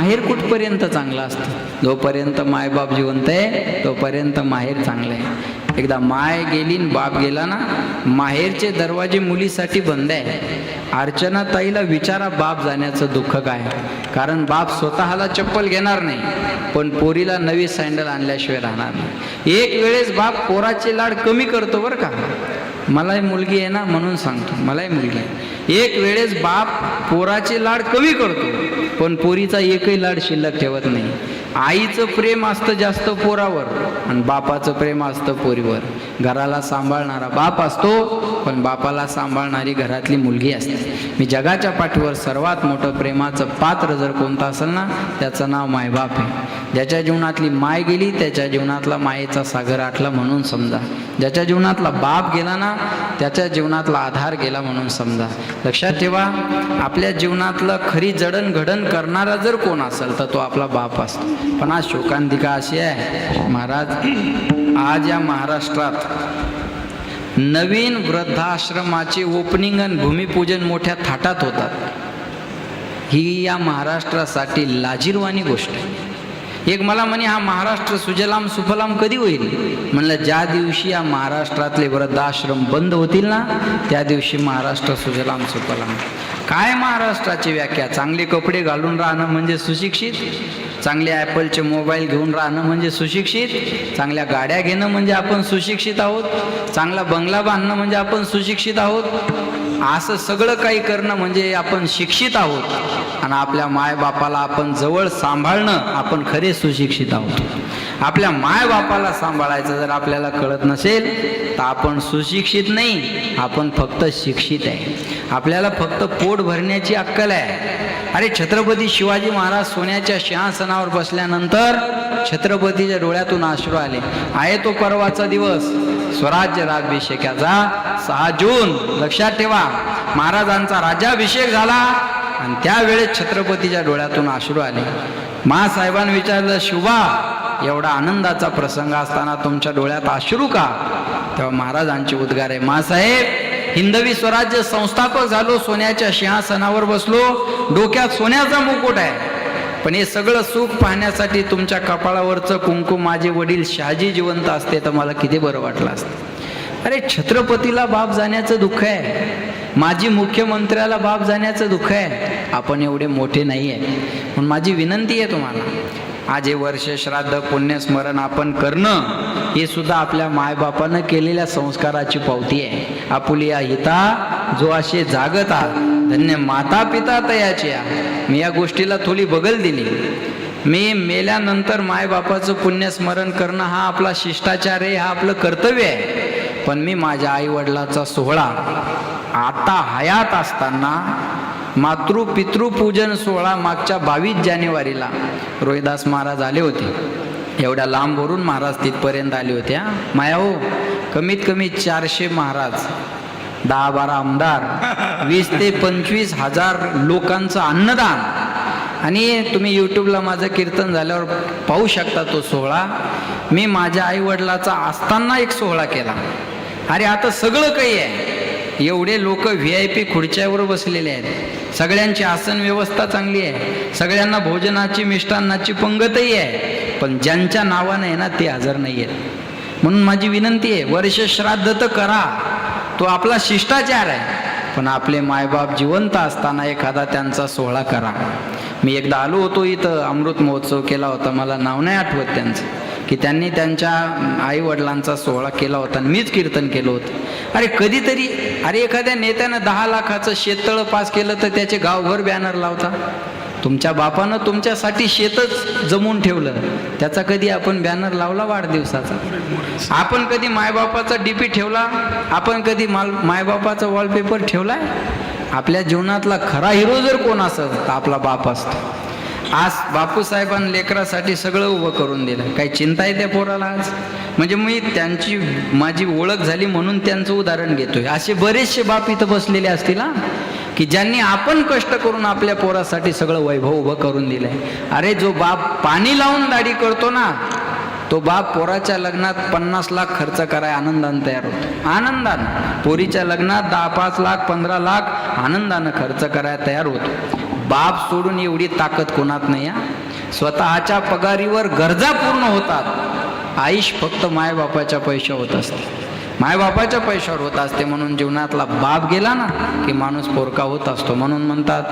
माहेर कुठपर्यंत चांगलं असतं? जोपर्यंत मायबाप जिवंत आहे तोपर्यंत माहेर चांगलं आहे. एकदा माय गेली बाप गेला ना माहेरचे दरवाजे मुलीसाठी बंद आहे. अर्चना ताईला विचारा बाप जाण्याचं दुःख काय कारण बाप स्वतःला चप्पल घेणार नाही पण पोरीला नवी सँडल आणल्याशिवाय राहणार नाही. एक वेळेस बाप पोराचे लाड कमी करतो बरं का. मलाही मुलगी आहे ना म्हणून सांगतो मलाही मुलगी आहे. एक वेळेस बाप पोराचे लाड कमी करतो पण पोरीचा एकही लाड शिल्लक ठेवत नाही. आईचं प्रेम असतं जास्त पोरावर आणि बापाचं प्रेम असतं पोरीवर. घराला सांभाळणारा बाप असतो पण बापाला सांभाळणारी घरातली मुलगी असते. मी जगाच्या पाठीवर सर्वात मोठं प्रेमाचं पात्र जर कोणतं असेल ना त्याचं नाव मायबाप आहे. ज्याच्या जीवनातली माय गेली त्याच्या जीवनातला मायेचा सागर आटला म्हणून समजा. ज्याच्या जीवनातला बाप गेला ना त्याच्या जीवनातला आधार गेला म्हणून समजा. लक्षात ठेवा आपल्या जीवनातलं खरी जडणघडण करणारा जर कोण असेल तर तो आपला बाप असतो. पण आज शोकांतिका अशी आहे महाराज आज या महाराष्ट्रात नवीन वृद्धाश्रमाचे ओपनिंग आणि भूमिपूजन मोठ्या थाटात होतात. ही या महाराष्ट्रासाठी लाजीरवाणी गोष्ट आहे. एक मला म्हणे हा महाराष्ट्र सुजलाम सुफलाम कधी होईल? म्हणलं ज्या दिवशी या महाराष्ट्रातले वृद्धाश्रम बंद होतील ना त्या दिवशी महाराष्ट्र सुजलाम सुफलाम. काय महाराष्ट्राची व्याख्या? चांगले कपडे घालून राहणं म्हणजे सुशिक्षित? चांगले ॲपलचे मोबाईल घेऊन राहणं म्हणजे सुशिक्षित? चांगल्या गाड्या घेणं म्हणजे आपण सुशिक्षित आहोत? चांगला बंगला बांधणं म्हणजे आपण सुशिक्षित आहोत? असं सगळं काही करणं म्हणजे आपण शिक्षित आहोत. आणि आपल्या मायबापाला आपण जवळ सांभाळणं आपण खरे सुशिक्षित आहोत. आपल्या मायबापाला सांभाळायचं जर आपल्याला कळत नसेल तर आपण सुशिक्षित नाही आपण फक्त शिक्षित आहे. आपल्याला फक्त पोट भरण्याची अक्कल आहे. अरे छत्रपती शिवाजी महाराज सोन्याच्या सिंहासनावर बसल्यानंतर छत्रपतीच्या डोळ्यातून आश्रू आले. आहे तो परवाचा दिवस. स्वराज्य राज्याभिषेकाचा सहा जून लक्षात ठेवा. महाराजांचा राज्याभिषेक झाला आणि त्यावेळेस छत्रपतीच्या डोळ्यातून अश्रू आले. महासाहेबांनी विचारलं शुभा एवढा आनंदाचा प्रसंग असताना तुमच्या डोळ्यात अश्रू का? तेव्हा महाराजांचे उद्गार आहे मासाहेब हिंदवी स्वराज्य संस्थापक झालो सोन्याच्या सिंहासनावर बसलो. डोक्यात सोन्याचा मुकुट आहे. पण हे सगळं सुख पाहण्यासाठी तुमच्या कपाळावरचं कुंकू माझे वडील शहाजी जिवंत असते तर मला किती बरं वाटलं असतं. अरे छत्रपतीला बाप जाण्याचं दुःख आहे. माझी मुख्यमंत्र्याला बाप जाण्याचं दुःख आहे. आपण एवढे मोठे नाही आहे. म्हणून माझी विनंती आहे तुम्हाला आज हे वर्ष श्राद्ध पुण्यस्मरण आपण करणं हे सुद्धा आपल्या मायबापानं केलेल्या संस्काराची पावती आहे. आपुलिया हिता जो असे जागता धन्य माता पिता तयाच्या मी या गोष्टीला थोडी बगल दिली. मी मेल्यानंतर मायबापाचं पुण्यस्मरण करणं हा आपला शिष्टाचार आहे हा आपलं कर्तव्य आहे. पण मी माझ्या आई वडिलाचा सोहळा आता हयात असताना मातृ पितृपूजन सोहळा मागच्या बावीस जानेवारीला रोहिदास महाराज आले होते. एवढ्या लांबवरून महाराज तिथपर्यंत आले होते हा. माया हो कमीत कमी चारशे महाराज दहा बारा आमदार वीस ते पंचवीस हजार लोकांचं अन्नदान. आणि तुम्ही यूट्यूबला माझं कीर्तन झाल्यावर पाहू शकता तो सोहळा. मी माझ्या आई वडिलाचा असताना एक सोहळा केला. अरे आता सगळं काही आहे. एवढे लोक व्ही आय पी खुर्च्यावर बसलेले आहेत. सगळ्यांची आसन व्यवस्था चांगली आहे. सगळ्यांना भोजनाची मिष्टान्नाची पंगतही आहे. पण ज्यांच्या नावानं आहे ना ते हजर नाही आहेत म्हणून माझी विनंती आहे वर्ष श्राद्ध तर करा. तो आपला शिष्टाचार आहे. पण आपले मायबाप जिवंत असताना एखादा त्यांचा सोहळा करा. मी एकदा आलो होतो इथं अमृत महोत्सव केला होता. मला नाव नाही आठवत त्यांचं. की त्यांनी त्यांच्या आई वडिलांचा सोहळा केला होता आणि मीच कीर्तन केलं होतं. अरे कधीतरी अरे एखाद्या नेत्यानं दहा लाखाचं शेततळं पास केलं तर त्याचे गावभर बॅनर लावता. तुमच्या बापानं तुमच्यासाठी शेतच जमून ठेवलं. त्याचा कधी आपण बॅनर लावला वाढदिवसाचा? आपण कधी मायबापाचा डीपी ठेवला? आपण कधी माल मायबापाचा वॉलपेपर ठेवलाय? आपल्या जीवनातला खरा हिरो जर कोण असत तर आपला बाप असतो. आज बापूसाहेबांनी लेकरासाठी सगळं उभं करून दिलं. काही चिंता आहे त्या पोराला आज? म्हणजे मी त्यांची माझी ओळख झाली म्हणून त्यांचं उदाहरण घेतोय. असे बरेचसे बाप इथं बसलेले असतील हा? की ज्यांनी आपण कष्ट करून आपल्या पोरासाठी सगळं वैभव उभं करून दिलंय. अरे जो बाप पाणी लावून दाढी करतो ना तो बाप पोराच्या लग्नात पन्नास लाख खर्च कराय आनंदानं तयार होतो. आनंदानं. पोरीच्या लग्नात दहा पाच लाख पंधरा लाख आनंदानं खर्च करायला तयार होतो. बाप सोडून एवढी ताकद कोणात नाही हा? स्वतःच्या पगारीवर गरजा पूर्ण होतात. आईश फक्त मायबापाच्या पैशा होत असते. मायबापाच्या पैशावर होत असते म्हणून जीवनातला बाप गेला ना की माणूस पोरका होत असतो म्हणून म्हणतात.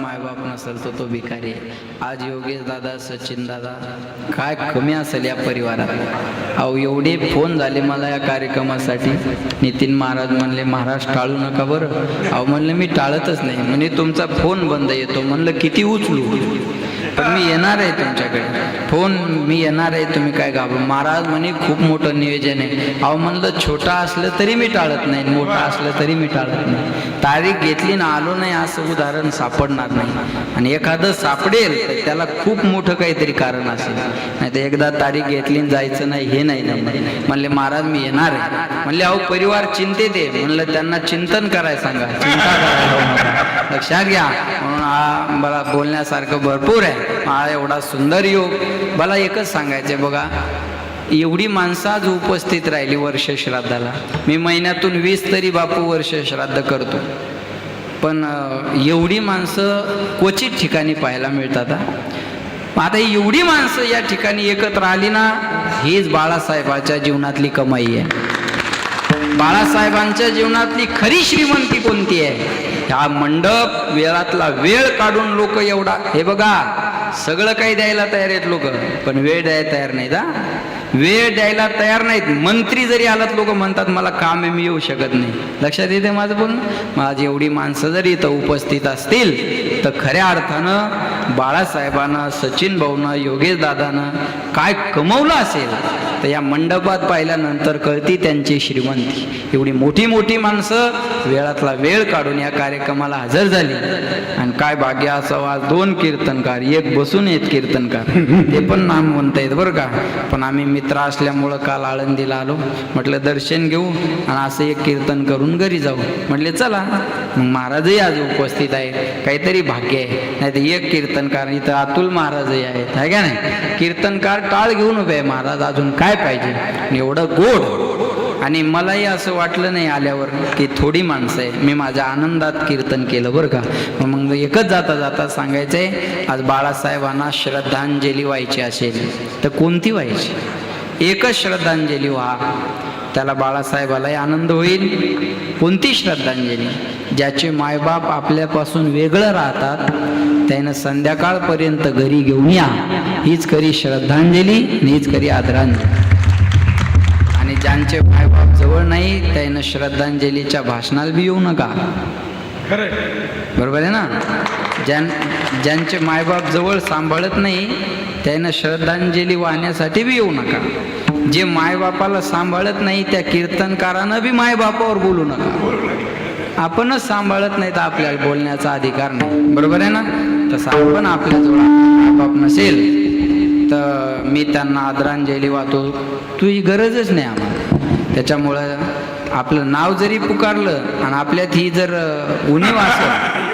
मायबाप नसेल तर तो भिकारी. आज योगेश दादा सचिन दादा काय कमी असेल या परिवारात? अहो एवढे फोन झाले मला या कार्यक्रमासाठी. नितीन महाराज म्हणले महाराज टाळू नका बरं. अहो म्हणलं मी टाळतच नाही. म्हणजे तुमचा फोन बंद येतो. म्हणलं किती उचलू? पण मी येणार आहे तुमच्याकडे. फोन मी येणार आहे तुम्ही काय घाबरू महाराज म्हणे खूप मोठं नियोजन आहे. अहो म्हणलं छोटा असलं तरी मी टाळत नाही मोठा असलं तरी मी टाळत नाही. तारीख घेतली ना आलो नाही असं उदाहरण सापडणार नाही. आणि एखादं सापडेल तर त्याला खूप मोठं काहीतरी कारण असेल. नाही तर एकदा तारीख घेतली जायचं नाही हे नाही म्हणले महाराज मी येणार आहे. म्हणले अहो परिवार चिंतेत आहे. म्हणलं त्यांना चिंतन करायला सांगा. चिंता करायला लक्षात घ्या. म्हणून हा मला बोलण्यासारखं भरपूर आहे. हा एवढा सुंदर योग. मला एकच सांगायचंय बघा. एवढी माणसं आज उपस्थित राहिली वर्ष श्राद्धाला. मी महिन्यातून वीस तरी बापू वर्ष श्राद्ध करतो. पण एवढी माणसं क्वचित ठिकाणी पाहायला मिळतात आता एवढी माणसं या ठिकाणी एकत्र आली ना हीच बाळासाहेबाच्या जीवनातली कमाई आहे. बाळासाहेबांच्या जीवनातली खरी श्रीमंती कोणती आहे? ह्या मंडप वेळातला वेळ काढून लोक एवढा हे बघा सगळं काही द्यायला तयार आहेत लोक पण वेळ द्यायला तयार नाहीत हा. वेळ द्यायला तयार नाहीत मंत्री जरी आलात लोक म्हणतात मला काम आहे मी येऊ शकत नाही. लक्षात येते माझं बोलणं? माझी एवढी माणसं जरी इथं उपस्थित असतील तर खऱ्या अर्थानं बाळासाहेबांना सचिन भाऊनं योगेश दादानं काय कमवलं असेल तर या मंडपात पाहिल्यानंतर कळती त्यांची श्रीमंती. एवढी मोठी मोठी माणसं वेळातला वेळ काढून या कार्यक्रमाला हजर झाली. आणि काय भाग्य असावा आज दोन कीर्तनकार एक बसून येत कीर्तनकार. ते पण नाम म्हणता येत बरं का. पण आम्ही मित्र असल्यामुळं काल आळंदीला आलो. म्हटलं दर्शन घेऊ आणि असं एक कीर्तन करून घरी जाऊ. म्हटले चला. मग महाराजही आज उपस्थित आहे काहीतरी भाग्य आहे. नाही तर एक कीर्तनकार इथं अतुल महाराजही आहेत. आहे का नाही? कीर्तनकार टाळ घेऊन उभे महाराज अजून काय काय पाहिजे? आणि एवढं गोड. आणि मलाही असं वाटलं नाही आल्यावर की थोडी माणसं आहे. मी माझ्या आनंदात कीर्तन केलं बरं का? मग एकच जाता जाता सांगायचंय आज बाळासाहेबांना श्रद्धांजली व्हायची असेल तर कोणती व्हायची? एकच श्रद्धांजली व्हा. त्याला बाळासाहेबालाही आनंद होईल. कोणती श्रद्धांजली? ज्याचे मायबाप आपल्यापासून वेगळं राहतात त्यानं संध्याकाळपर्यंत घरी घेऊन या. हीच खरी श्रद्धांजली आणि हीच खरी आदरांजली. आणि ज्यांचे मायबाप जवळ नाही त्यानं श्रद्धांजलीच्या भाषणाला बी येऊ नका. बरोबर आहे ना? ज्यां ज्यांचे मायबाप जवळ सांभाळत नाही त्यानं श्रद्धांजली वाहण्यासाठी बी येऊ नका. जे मायबापाला सांभाळत नाही त्या कीर्तनकारानं बी मायबापावर बोलू नका. आपणच सांभाळत नाही तर आपल्याला बोलण्याचा अधिकार नाही. बरोबर आहे ना? तसं आपण आपल्याजवळ मायबाप नसेल तर मी त्यांना आदरांजली वाहतो. तुझी गरजच नाही आम्हाला. त्याच्यामुळं आपलं नाव जरी पुकारलं आणि आपल्यात ही जर उणीव असेल